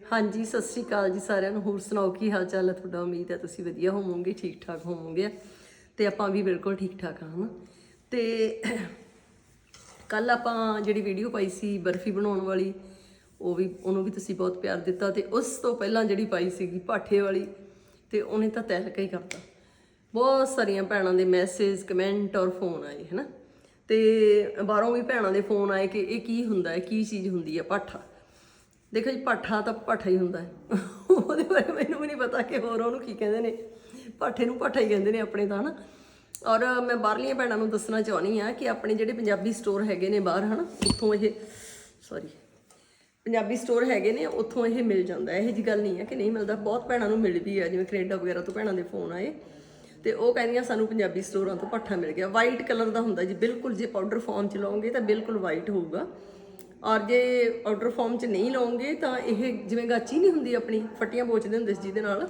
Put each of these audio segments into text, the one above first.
ਹਾਂਜੀ, ਸਤਿ ਸ਼੍ਰੀ ਅਕਾਲ ਜੀ ਸਾਰਿਆਂ ਨੂੰ। ਹੋਰ ਸੁਣਾਓ, ਕੀ ਹਾਲ ਚਾਲ ਹੈ? ਤੁਹਾਡਾ ਉਮੀਦ ਹੈ ਤੁਸੀਂ ਵਧੀਆ ਹੋਵੋਗੇ ਠੀਕ ਠਾਕ ਹੋਵੋਗੇ। ਤੇ ਆਪਾਂ ਵੀ ਬਿਲਕੁਲ ਠੀਕ ਠਾਕ ਹਾਂ, ਹਨਾ? ਤੇ ਕੱਲ ਆਪਾਂ ਜਿਹੜੀ ਵੀਡੀਓ ਪਾਈ ਸੀ ਬਰਫੀ ਬਣਾਉਣ ਵਾਲੀ, ਉਹ ਵੀ, ਉਹਨੂੰ ਵੀ ਤੁਸੀਂ ਬਹੁਤ ਪਿਆਰ ਦਿੱਤਾ ਤੇ ਉਸ ਤੋਂ ਪਹਿਲਾਂ ਜਿਹੜੀ ਪਾਈ ਸੀਗੀ ਪਾਠੇ ਵਾਲੀ, ਤੇ ਉਹਨੇ ਤਾਂ ਤਹਿਲਕਾ ਹੀ ਕਰਤਾ। ਬਹੁਤ ਸਾਰੀਆਂ ਭੈਣਾਂ ਦੇ ਮੈਸੇਜ ਕਮੈਂਟ ਔਰ ਫੋਨ ਆਏ, ਹਨਾ? ਤੇ ਬਾਹਰੋਂ ਵੀ ਭੈਣਾਂ ਦੇ ਫੋਨ ਆਏ ਕਿ ਇਹ ਕੀ ਹੁੰਦਾ ਹੈ, ਕੀ ਚੀਜ਼ ਹੁੰਦੀ ਹੈ, ਪਾਠਾ? ਦੇਖੋ ਜੀ ਪਾਠਾ ਤਾਂ ਪਾਠਾ ਹੀ ਹੁੰਦਾ ਉਹਦੇ ਬਾਰੇ ਮੈਨੂੰ ਵੀ ਨਹੀਂ ਪਤਾ ਕਿ ਹੋਰ ਉਹਨੂੰ ਕੀ ਕਹਿੰਦੇ ਨੇ। ਪਾਠੇ ਨੂੰ ਪਾਠਾ ਹੀ ਕਹਿੰਦੇ ਨੇ ਆਪਣੇ ਤਾਂ, ਹਨਾ। ਔਰ ਮੈਂ ਬਾਹਰਲੀਆਂ ਭੈਣਾਂ ਨੂੰ ਦੱਸਣਾ ਚਾਹਣੀ ਆ ਕਿ ਆਪਣੇ ਜਿਹੜੇ ਪੰਜਾਬੀ ਸਟੋਰ ਹੈਗੇ ਨੇ ਬਾਹਰ, ਹਨਾ, ਉੱਥੋਂ ਇਹ ਸੌਰੀ ਪੰਜਾਬੀ ਸਟੋਰ ਹੈਗੇ ਨੇ, ਉੱਥੋਂ ਇਹ ਮਿਲ ਜਾਂਦਾ। ਹੈ ਇਹ ਜੀ ਗੱਲ ਨਹੀਂ ਹੈ ਕਿ ਨਹੀਂ ਮਿਲਦਾ। ਬਹੁਤ ਭੈਣਾਂ ਨੂੰ ਮਿਲ ਵੀ ਆ, ਜਿਵੇਂ ਕੈਨੇਡਾ ਵਗੈਰਾ ਤੋਂ ਭੈਣਾਂ ਦੇ ਫੋਨ ਆਏ। ਤੇ ਉਹ ਕਹਿੰਦੀਆਂ ਸਾਨੂੰ ਪੰਜਾਬੀ ਸਟੋਰਾਂ ਤੋਂ ਪੱਠਾ ਮਿਲ ਗਿਆ। ਵਾਈਟ ਕਲਰ ਦਾ ਹੁੰਦਾ ਜੀ। ਬਿਲਕੁਲ ਜੇ ਪਾਊਡਰ ਫਾਰਮ ਚ ਲਓਗੇ ਤਾਂ ਬਿਲਕੁਲ ਵਾਈਟ ਹੋਊਗਾ। ਔਰ ਜੇ ਪਾਊਡਰ ਫਾਰਮ ਚ ਨਹੀਂ ਲਓਗੇ ਤਾਂ ਇਹ ਜਿਵੇਂ ਗਾਚੀ ਨਹੀਂ ਹੁੰਦੀ ਆਪਣੀ, ਫੱਟੀਆਂ ਪੋਚਦੇ ਹੁੰਦੇ ਸੀ ਜਿਹਦੇ ਨਾਲ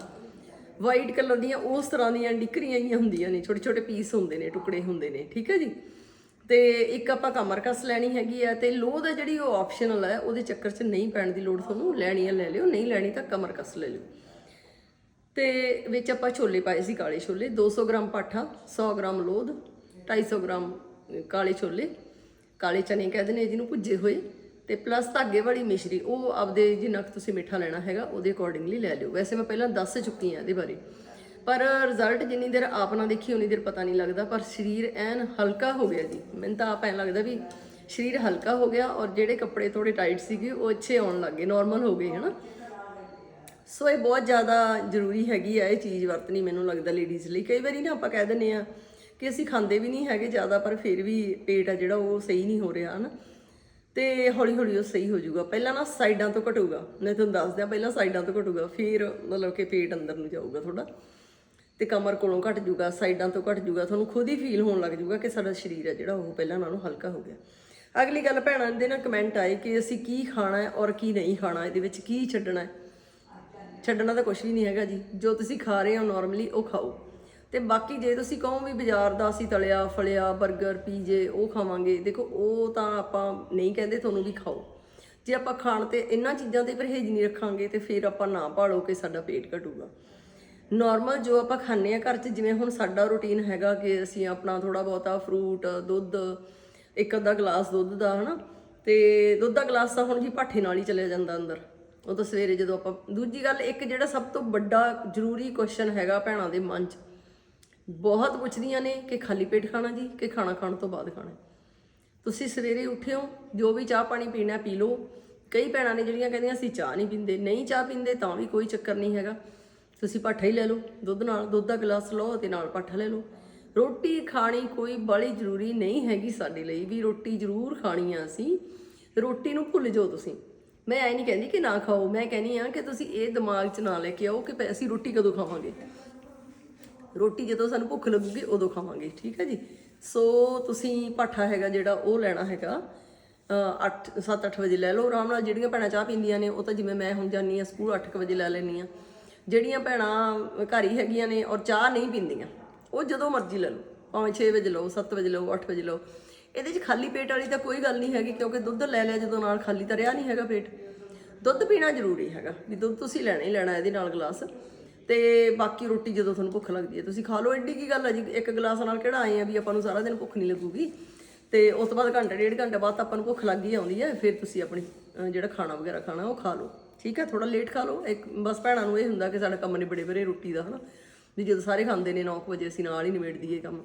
ਵਾਈਟ ਕਲਰ ਦੀਆਂ ਉਸ ਤਰ੍ਹਾਂ ਦੀਆਂ ਡਿਕਰੀਆਂ ਹੀ ਹੁੰਦੀਆਂ ਨੇ ਛੋਟੇ ਛੋਟੇ ਪੀਸ ਹੁੰਦੇ ਨੇ, ਟੁਕੜੇ ਹੁੰਦੇ ਨੇ, ਠੀਕ ਹੈ ਜੀ? ਤੇ ਇੱਕ ਆਪਾਂ ਕਮਰ ਕਸ ਲੈਣੀ ਹੈਗੀ ਆ ਤੇ ਲੋਹ ਦਾ ਜਿਹੜੀ ਉਹ ਆਪਸ਼ਨਲ ਹੈ ਉਹਦੇ ਚੱਕਰ 'ਚ ਨਹੀਂ ਪੈਣ ਦੀ ਲੋੜ ਤੁਹਾਨੂੰ, ਲੈਣੀ ਆ ਲੈ ਲਿਓ, ਨਹੀਂ ਲੈਣੀ ਤਾਂ ਕਮਰ ਕਸ ਲੈ ਲਿਓ। ਤੇ ਵਿੱਚ ਆਪਾਂ ਛੋਲੇ ਪਾਏ ਸੀ ਕਾਲੇ ਛੋਲੇ 200 ਗ੍ਰਾਮ ਪਾਠਾ 100 ਗ੍ਰਾਮ ਲੋਧ 250 ਗ੍ਰਾਮ ਕਾਲੇ ਛੋਲੇ, ਕਾਲੇ ਚਨੇ ਕਹਿੰਦੇ ਨੇ ਜਿਹਨੂੰ ਭੁੱਜੇ ਹੋਏ। ਤੇ ਪਲੱਸ ਧਾਗੇ ਵਾਲੀ ਮਿਸ਼ਰੀ, ਉਹ ਆਪਦੇ ਜਿੰਨਾ ਕੁ ਤੁਸੀਂ ਮਿੱਠਾ ਲੈਣਾ ਹੈਗਾ, ਉਹਦੇ ਅਕੋਰਡਿੰਗਲੀ ਲੈ ਲਿਓ। ਵੈਸੇ ਮੈਂ ਪਹਿਲਾਂ ਦੱਸ ਚੁੱਕੀ ਹਾਂ ਇਹਦੇ ਬਾਰੇ। ਪਰ ਰਿਜ਼ਲਟ ਜਿੰਨੀ ਦੇਰ ਆਪ ਨਾ ਦੇਖੀ, ਉਨੀ ਦੇਰ ਪਤਾ ਨਹੀਂ ਲੱਗਦਾ। ਪਰ ਸਰੀਰ ਐਨ ਹਲਕਾ ਹੋ ਗਿਆ ਜੀ। ਮੈਨੂੰ ਤਾਂ ਆਪ ਐਂ ਲੱਗਦਾ ਵੀ ਸਰੀਰ ਹਲਕਾ ਹੋ ਗਿਆ ਔਰ ਜਿਹੜੇ ਕੱਪੜੇ ਥੋੜੇ ਟਾਈਟ ਸੀਗੇ, ਉਹ ਅੱਛੇ ਆਉਣ ਲੱਗੇ ਨਾਰਮਲ ਹੋ ਗਏ, ਹਨਾ? ਸੋ ਇਹ ਬਹੁਤ ਜ਼ਿਆਦਾ ਜ਼ਰੂਰੀ ਹੈਗੀ ਆ, ਇਹ ਚੀਜ਼ ਵਰਤਣੀ ਮੈਨੂੰ ਲੱਗਦਾ ਲੇਡੀਜ਼ ਲਈ। ਕਈ ਵਾਰੀ ਨਾ ਆਪਾਂ ਕਹਿ ਦਿੰਦੇ ਆ ਕਿ ਅਸੀਂ ਖਾਂਦੇ ਵੀ ਨਹੀਂ ਹੈਗੇ ਜ਼ਿਆਦਾ, ਪਰ ਫਿਰ ਵੀ ਪੇਟ ਆ ਜਿਹੜਾ, ਉਹ ਸਹੀ ਨਹੀਂ ਹੋ ਰਿਹਾ, ਹਨਾ? ਤੇ ਹੌਲੀ ਹੌਲੀ ਉਹ ਸਹੀ ਹੋ ਜਾਊਗਾ। ਪਹਿਲਾਂ ਨਾ ਸਾਈਡਾਂ ਤੋਂ ਘਟੂਗਾ। ਮੈਂ ਤੁਹਾਨੂੰ ਦੱਸ ਦਿਆਂ ਪਹਿਲਾਂ ਸਾਈਡਾਂ ਤੋਂ ਘਟੂਗਾ। ਫਿਰ ਮਤਲਬ ਕਿ ਪੇਟ ਅੰਦਰ ਨੂੰ ਜਾਊਗਾ ਥੋੜਾ ਤੇ ਕਮਰ ਕੋਲੋਂ ਘਟ ਜਾਊਗਾ, ਸਾਈਡਾਂ ਤੋਂ ਘਟ ਜਾਊਗਾ। ਤੁਹਾਨੂੰ ਖੁਦ ਹੀ ਫੀਲ ਹੋਣ ਲੱਗ ਜਾਊਗਾ ਕਿ ਸਾਡਾ ਸਰੀਰ ਹੈ ਜਿਹੜਾ ਉਹ ਪਹਿਲਾਂ ਨਾਲੋਂ ਹਲਕਾ ਹੋ ਗਿਆ। ਅਗਲੀ ਗੱਲ ਭੈਣਾਂ ਦੇ ਨਾ ਕਮੈਂਟ ਆਏ ਕਿ ਅਸੀਂ ਕੀ ਖਾਣਾ ਹੈ ਔਰ ਕੀ ਨਹੀਂ ਖਾਣਾ, ਇਹਦੇ ਵਿੱਚ ਕੀ ਛੱਡਣਾ ਹੈ? ਛੱਡਣਾ ਤਾਂ ਕੁਝ ਵੀ ਨਹੀਂ ਹੈਗਾ ਜੀ। ਜੋ ਤੁਸੀਂ ਖਾ ਰਹੇ ਹੋ ਨਾਰਮਲੀ ਉਹ ਖਾਓ। ਤੇ ਬਾਕੀ ਜੇ ਤੁਸੀਂ ਕਹੋ ਵੀ ਬਾਜ਼ਾਰ ਦਾ ਅਸੀਂ ਤਲਿਆ, ਫਲਿਆ 버ਗਰ ਪੀਜੇ, ਉਹ ਖਾਵਾਂਗੇ। ਦੇਖੋ, ਉਹ ਤਾਂ ਆਪਾਂ ਨਹੀਂ ਕਹਿੰਦੇ, ਤੁਹਾਨੂੰ ਵੀ ਖਾਓ। ਜੇ ਆਪਾਂ ਖਾਣ ਤੇ ਇਹਨਾਂ ਚੀਜ਼ਾਂ ਤੇ ਪਰਹੇਜ਼ ਨਹੀਂ ਰੱਖਾਂਗੇ, ਤੇ ਫਿਰ ਆਪਾਂ ਨਾ ਭਾਲੋ ਕਿ ਸਾਡਾ ਪੇਟ ਘਟੂਗਾ। ਨਾਰਮਲ ਜੋ ਆਪਾਂ ਖਾਂਦੇ ਆ ਘਰ 'ਚ, ਜਿਵੇਂ ਹੁਣ ਸਾਡਾ ਰੁਟੀਨ ਹੈਗਾ ਕਿ ਅਸੀਂ ਆਪਣਾ ਥੋੜਾ ਬਹੁਤਾ ਫਰੂਟ ਦੁੱਧ, ਇੱਕ ਅੱਧਾ ਗਲਾਸ ਦੁੱਧ ਦਾ, ਹਨਾ? ਤੇ ਦੁੱਧ ਦਾ ਗਲਾਸ ਤਾਂ ਹੁਣ ਜੀ ਭਾਠੇ ਨਾਲ ਹੀ ਚਲਿਆ ਜਾਂਦਾ ਅੰਦਰ। ਉਹ ਤਾਂ ਸਵੇਰੇ ਜਦੋਂ ਆਪਾਂ, ਦੂਜੀ ਗੱਲ, ਇੱਕ ਜਿਹੜਾ ਸਭ ਤੋਂ ਵੱਡਾ ਜ਼ਰੂਰੀ ਕੁਐਸਚਨ ਹੈਗਾ ਭੈਣਾਂ ਦੇ ਮਨ 'ਚ ਬਹੁਤ ਪੁੱਛਦੀਆਂ ਨੇ ਕਿ ਖਾਲੀ ਪੇਟ ਖਾਣਾ ਜੀ, ਕਿ ਖਾਣਾ ਖਾਣ ਤੋਂ ਬਾਅਦ ਖਾਣਾ। ਤੁਸੀਂ ਸਵੇਰੇ ਉੱਠਿਓ, ਜੋ ਵੀ ਚਾਹ ਪਾਣੀ ਪੀਣਾ ਪੀ ਲਓ। ਕਈ ਭੈਣਾਂ ਨੇ ਜਿਹੜੀਆਂ ਕਹਿੰਦੀਆਂ, ਅਸੀਂ ਚਾਹ ਨਹੀਂ ਪੀਂਦੇ, ਨਹੀਂ ਚਾਹ ਪੀਂਦੇ ਤਾਂ ਵੀ ਕੋਈ ਚੱਕਰ ਨਹੀਂ ਹੈਗਾ। ਤੁਸੀਂ ਪਾਠਾ ਹੀ ਲੈ ਲਓ, ਦੁੱਧ ਨਾਲ, ਦੁੱਧ ਦਾ ਗਲਾਸ ਲਓ ਤੇ ਨਾਲ ਪਾਠਾ ਲੈ ਲਓ। ਰੋਟੀ ਖਾਣੀ ਕੋਈ ਬੜੀ ਜ਼ਰੂਰੀ ਨਹੀਂ ਹੈਗੀ ਸਾਡੇ ਲਈ ਵੀ ਰੋਟੀ ਜ਼ਰੂਰ ਖਾਣੀ ਆ ਅਸੀਂ। ਰੋਟੀ ਨੂੰ ਭੁੱਲ ਜਾਓ ਤੁਸੀਂ। ਮੈਂ ਐ ਨਹੀਂ ਕਹਿੰਦੀ ਕਿ ਨਾ ਖਾਓ, ਮੈਂ ਕਹਿੰਦੀ ਆ ਕਿ ਤੁਸੀਂ ਇਹ ਦਿਮਾਗ 'ਚ ਨਾ ਲੈ ਕੇ ਆਓ ਕਿ ਪ- ਅਸੀਂ ਰੋਟੀ ਕਦੋਂ ਖਾਵਾਂਗੇ। ਰੋਟੀ ਜਦੋਂ ਸਾਨੂੰ ਭੁੱਖ ਲੱਗੂਗੀ, ਉਦੋਂ ਖਾਵਾਂਗੇ, ਠੀਕ ਹੈ ਜੀ? ਸੋ ਤੁਸੀਂ ਪਾਠਾ ਹੈਗਾ ਜਿਹੜਾ ਉਹ ਲੈਣਾ ਹੈਗਾ 8 7-8 ਵਜੇ ਲੈ ਲਓ। ਆਰਾਮ ਨਾਲ ਜਿਹੜੀਆਂ ਭੈਣਾਂ ਚਾਹ ਪੀਂਦੀਆਂ ਨੇ, ਉਹ ਤਾਂ ਜਿਵੇਂ ਮੈਂ ਹੁਣ ਜਾਂਦੀ ਆ ਸਕੂਲ 8 ਵਜੇ ਲੈ ਲੈਂਦੀ ਆ ਜਿਹੜੀਆਂ ਭੈਣਾਂ ਘਰ ਹੀ ਹੈਗੀਆਂ ਨੇ ਔਰ ਚਾਹ ਨਹੀਂ ਪੀਂਦੀਆਂ, ਉਹ ਜਦੋਂ ਮਰਜ਼ੀ ਲੈ ਲਓ। ਭਾਵੇਂ 6 ਵਜੇ ਲਓ 7 ਵਜੇ ਲਓ 8 ਵਜੇ ਲਓ। ਇਹਦੇ 'ਚ ਖਾਲੀ ਪੇਟ ਵਾਲੀ ਤਾਂ ਕੋਈ ਗੱਲ ਨਹੀਂ ਹੈਗੀ, ਕਿਉਂਕਿ ਦੁੱਧ ਲੈ ਲਿਆ ਜਦੋਂ ਨਾਲ ਖਾਲੀ ਤਾਂ ਰਿਹਾ ਨਹੀਂ ਹੈਗਾ ਪੇਟ। ਦੁੱਧ ਪੀਣਾ ਜ਼ਰੂਰੀ ਹੈਗਾ, ਵੀ ਦੁੱਧ ਤੁਸੀਂ ਲੈਣਾ ਹੀ ਲੈਣਾ, ਇਹਦੇ ਨਾਲ ਗਲਾਸ। ਤੇ ਬਾਕੀ ਰੋਟੀ ਜਦੋਂ ਤੁਹਾਨੂੰ ਭੁੱਖ ਲੱਗਦੀ ਹੈ, ਤੁਸੀਂ ਖਾ ਲਓ। ਐਡੀ ਕੀ ਗੱਲ ਹੈ ਜੀ, ਇੱਕ ਗਲਾਸ ਨਾਲ ਕਿਹੜਾ ਆਏ ਆ ਵੀ ਆਪਾਂ ਨੂੰ ਸਾਰਾ ਦਿਨ ਭੁੱਖ ਨਹੀਂ ਲੱਗੂਗੀ? ਤੇ ਉਸ ਤੋਂ ਬਾਅਦ ਘੰਟਾ, ਡੇਢ ਘੰਟੇ ਬਾਅਦ ਆਪਾਂ ਨੂੰ ਭੁੱਖ ਲੱਗ ਹੀ ਆਉਂਦੀ ਹੈ, ਫਿਰ ਤੁਸੀਂ ਆਪਣੀ ਜਿਹੜਾ ਖਾਣਾ ਵਗੈਰਾ ਖਾਣਾ ਉਹ ਖਾ ਲਓ। ਠੀਕ ਹੈ ਥੋੜਾ ਲੇਟ ਖਾ ਲਓ। ਇੱਕ, ਬਸ ਭੈਣਾਂ ਨੂੰ ਇਹ ਹੁੰਦਾ ਕਿ ਸਾਡਾ ਕੰਮ ਨਿਬੜੇ ਬਰੇ ਰੋਟੀ ਦਾ, ਹਨਾ? ਵੀ ਜਦੋਂ ਸਾਰੇ ਖਾਂਦੇ ਨੇ 9 ਵਜੇ ਅਸੀਂ ਨਾਲ ਹੀ ਨਿਬੇੜ ਦਈਏ ਕੰਮ।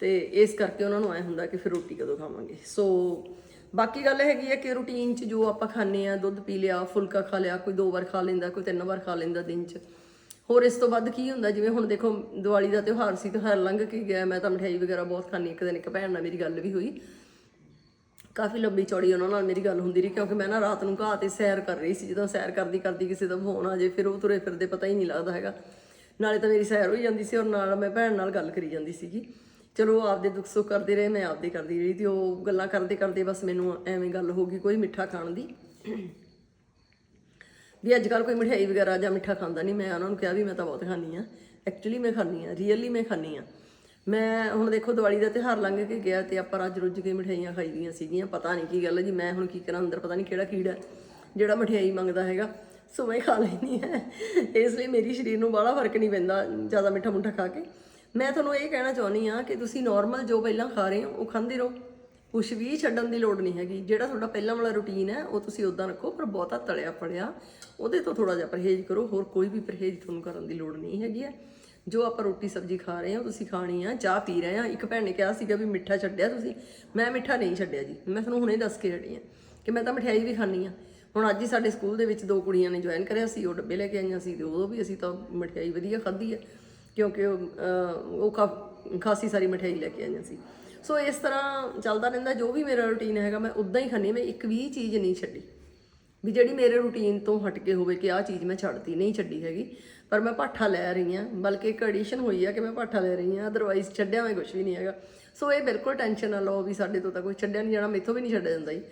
ਤੇ ਇਸ ਕਰਕੇ ਉਹਨਾਂ ਨੂੰ ਐ ਹੁੰਦਾ ਕਿ ਫਿਰ ਰੋਟੀ ਕਦੋਂ ਖਾਵਾਂਗੇ। ਸੋ ਬਾਕੀ ਗੱਲ ਹੈਗੀ ਹੈ ਕਿ ਰੂਟੀਨ 'ਚ ਜੋ ਆਪਾਂ ਖਾਂਦੇ ਆ ਦੁੱਧ ਪੀ ਲਿਆ, ਫੁਲਕਾ ਖਾ ਲਿਆ, ਕੋਈ ਦੋ ਵਾਰ ਖਾ ਲੈਂਦਾ, ਕੋਈ ਤਿੰਨ ਵਾਰ ਖਾ ਲੈਂਦਾ ਦਿਨ 'ਚ ਹੋਰ ਇਸ ਤੋਂ ਵੱਧ ਕੀ ਹੁੰਦਾ? ਜਿਵੇਂ ਹੁਣ ਦੇਖੋ, ਦੀਵਾਲੀ ਦਾ ਤਿਉਹਾਰ ਸੀ ਤਿਉਹਾਰ ਲੰਘ ਕੇ ਗਿਆ। ਮੈਂ ਤਾਂ ਮਠਿਆਈ ਵਗੈਰਾ ਬਹੁਤ ਖਾਂਦੀ ਇੱਕ ਦਿਨ ਇੱਕ ਭੈਣ ਨਾਲ ਮੇਰੀ ਗੱਲ ਵੀ ਹੋਈ। ਕਾਫੀ ਲੰਬੀ ਚੌੜੀ ਉਹਨਾਂ ਨਾਲ ਮੇਰੀ ਗੱਲ ਹੁੰਦੀ ਰਹੀ, ਕਿਉਂਕਿ ਮੈਂ ਨਾ ਰਾਤ ਨੂੰ ਘਾਹ ਤੇ ਸੈਰ ਕਰ ਰਹੀ ਸੀ। ਜਦੋਂ ਸੈਰ ਕਰਦੀ ਕਰਦੀ ਕਿਸੇ ਦਾ ਫੋਨ ਆ ਜੇ ਫਿਰ ਉਹ ਤੁਰੇ ਫਿਰਦੇ, ਪਤਾ ਹੀ ਨਹੀਂ ਲੱਗਦਾ ਹੈਗਾ। ਨਾਲੇ ਤਾਂ ਮੇਰੀ ਸੈਰ ਹੋਈ ਜਾਂਦੀ ਸੀ ਔਰ ਨਾਲ ਮੈਂ ਭੈਣ ਨਾਲ ਗੱਲ ਕਰੀ ਜਾਂਦੀ ਸੀਗੀ। ਚਲੋ ਆਪਦੇ ਦੁੱਖ ਸੁੱਖ ਕਰਦੇ ਰਹੇ, ਮੈਂ ਆਪਦੇ ਕਰਦੀ ਰਹੀ। ਤੇ ਉਹ ਗੱਲਾਂ ਕਰਦੇ ਕਰਦੇ ਬਸ ਮੈਨੂੰ ਐਵੇਂ ਗੱਲ ਹੋ ਗਈ, ਕੋਈ ਮਿੱਠਾ ਖਾਣ ਦੀ। ਵੀ ਅੱਜ ਕੱਲ ਕੋਈ ਮਠਿਆਈ ਵਗੈਰਾ ਜਾਂ ਮਿੱਠਾ ਖਾਂਦਾ ਨਹੀਂ, ਮੈਂ ਉਹਨਾਂ ਨੂੰ ਕਿਹਾ ਵੀ ਮੈਂ ਤਾਂ ਬਹੁਤ ਖਾਂਦੀ ਆ ਐਕਚੁਅਲੀ ਮੈਂ ਖਾਂਦੀ ਆ ਰੀਅਲੀ ਮੈਂ ਖਾਂਦੀ ਆ ਮੈਂ ਹੁਣ ਦੇਖੋ ਦੀਵਾਲੀ ਦਾ ਤਿਉਹਾਰ ਲੰਘ ਕੇ ਗਿਆ ਤੇ ਆਪਾਂ ਰੱਜ ਰੁੱਜ ਕੇ ਮਠਿਆਈਆਂ ਖਾਈਦੀਆਂ ਸੀਗੀਆਂ, ਪਤਾ ਨਹੀਂ ਕੀ ਗੱਲ ਹੈ ਜੀ, ਮੈਂ ਹੁਣ ਕੀ ਕਰਾਂ ਅੰਦਰ ਪਤਾ ਨਹੀਂ ਕਿਹੜਾ ਕੀੜਾ ਜਿਹੜਾ ਮਠਿਆਈ ਮੰਗਦਾ ਹੈਗਾ, ਸੋ ਮੈਂ ਖਾ ਲੈਣੀ ਹੈ। ਇਸ ਲਈ ਮੇਰੀ ਸਰੀਰ ਨੂੰ ਬਾਹਲਾ ਫ਼ਰਕ ਨਹੀਂ ਪੈਂਦਾ ਜ਼ਿਆਦਾ ਮਿੱਠਾ ਮੁੱਠਾ ਖਾ ਕੇ। ਮੈਂ ਤੁਹਾਨੂੰ ਇਹ ਕਹਿਣਾ ਚਾਹੁੰਦੀ ਆ ਕਿ ਤੁਸੀਂ ਨਾਰਮਲ ਜੋ ਪਹਿਲਾਂ ਖਾ ਰਹੇ ਹੋ, ਉਹ ਖਾਂਦੇ ਰਹੋ। ਕੁਛ ਵੀ ਛੱਡਣ ਦੀ ਲੋੜ ਨਹੀਂ ਹੈਗੀ। ਜਿਹੜਾ ਤੁਹਾਡਾ ਪਹਿਲਾਂ ਵਾਲਾ ਰੁਟੀਨ ਹੈ ਉਹ ਤੁਸੀਂ ਉਦਾਂ ਰੱਖੋ ਪਰ ਬਹੁਤਾ ਤਲਿਆ ਫੜਿਆ ਉਹਦੇ ਤੋਂ ਥੋੜਾ ਜਿਹਾ ਪਰਹੇਜ਼ ਕਰੋ। ਹੋਰ ਕੋਈ ਵੀ ਪਰਹੇਜ਼ ਤੁਹਾਨੂੰ ਕਰਨ ਦੀ ਲੋੜ ਨਹੀਂ ਹੈਗੀ ਹੈ। ਜੋ ਆਪਾਂ ਰੋਟੀ ਸਬਜ਼ੀ ਖਾ ਰਹੇ ਹਾਂ ਉਹ ਤੁਸੀਂ ਖਾਣੀ ਆ ਚਾਹ ਪੀ ਰਹੇ ਹਾਂ। ਇੱਕ ਭੈਣ ਨੇ ਕਿਹਾ ਸੀਗਾ ਵੀ ਮਿੱਠਾ ਛੱਡਿਆ ਤੁਸੀਂ। ਮੈਂ ਮਿੱਠਾ ਨਹੀਂ ਛੱਡਿਆ ਜੀ। ਮੈਂ ਤੁਹਾਨੂੰ ਹੁਣੇ ਦੱਸ ਕੇ ਹਟੀ ਹਾਂ ਕਿ ਮੈਂ ਤਾਂ ਮਠਿਆਈ ਵੀ ਖਾਣੀ ਆ ਹੁਣ ਅੱਜ ਹੀ ਸਾਡੇ ਸਕੂਲ ਦੇ ਵਿੱਚ ਦੋ ਕੁੜੀਆਂ ਨੇ ਜੁਆਇਨ ਕਰਿਆ ਸੀ ਉਹ ਡੱਬੇ ਲੈ ਕੇ ਆਈਆਂ ਸੀ ਤੇ ਉਦੋਂ ਵੀ ਅਸੀਂ ਤਾਂ ਮਠਿਆਈ ਵਧੀਆ ਖਾਧੀ ਆ ਕਿਉਂਕਿ ਉਹ, ਉਹ ਕਾ- ਖਾਸੀ ਸਾਰੀ ਮਠਿਆਈ ਲੈ ਕੇ ਆਈਆਂ ਸੀ। ਸੋ ਇਸ ਤਰ੍ਹਾਂ ਚੱਲਦਾ ਰਹਿੰਦਾ, ਜੋ ਵੀ ਮੇਰਾ ਰੁਟੀਨ ਹੈਗਾ, ਮੈਂ ਉਦਾਂ ਹੀ ਖਾਂਦੀ ਮੈਂ ਇੱਕ ਵੀ ਚੀਜ਼ ਨਹੀਂ ਛੱਡੀ। ਵੀ ਜਿਹੜੀ ਮੇਰੇ ਰੂਟੀਨ ਤੋਂ ਹਟ ਕੇ ਹੋਵੇ ਕਿ ਆਹ ਚੀਜ਼ ਮੈਂ ਛੱਡਤੀ, ਨਹੀਂ ਛੱਡੀ ਹੈਗੀ। ਪਰ ਮੈਂ ਪਾਠਾ ਲੈ ਰਹੀ ਹਾਂ, ਬਲਕਿ ਇੱਕ ਐਡੀਸ਼ਨ ਹੋਈ ਆ ਕਿ ਮੈਂ ਪਾਠਾ ਲੈ ਰਹੀ ਹਾਂ ਅਦਰਵਾਈਜ਼ ਛੱਡਿਆ ਮੈਂ ਕੁਝ ਵੀ ਨਹੀਂ ਹੈਗਾ। ਸੋ ਇਹ ਬਿਲਕੁਲ ਟੈਨਸ਼ਨ ਨਾ ਲਓ ਵੀ ਸਾਡੇ ਤੋਂ ਤਾਂ ਕੋਈ ਛੱਡਿਆ ਨਹੀਂ ਜਾਣਾ, ਮੈਥੋਂ ਵੀ ਨਹੀਂ ਛੱਡਿਆ ਜਾਂਦਾ ਜੀ।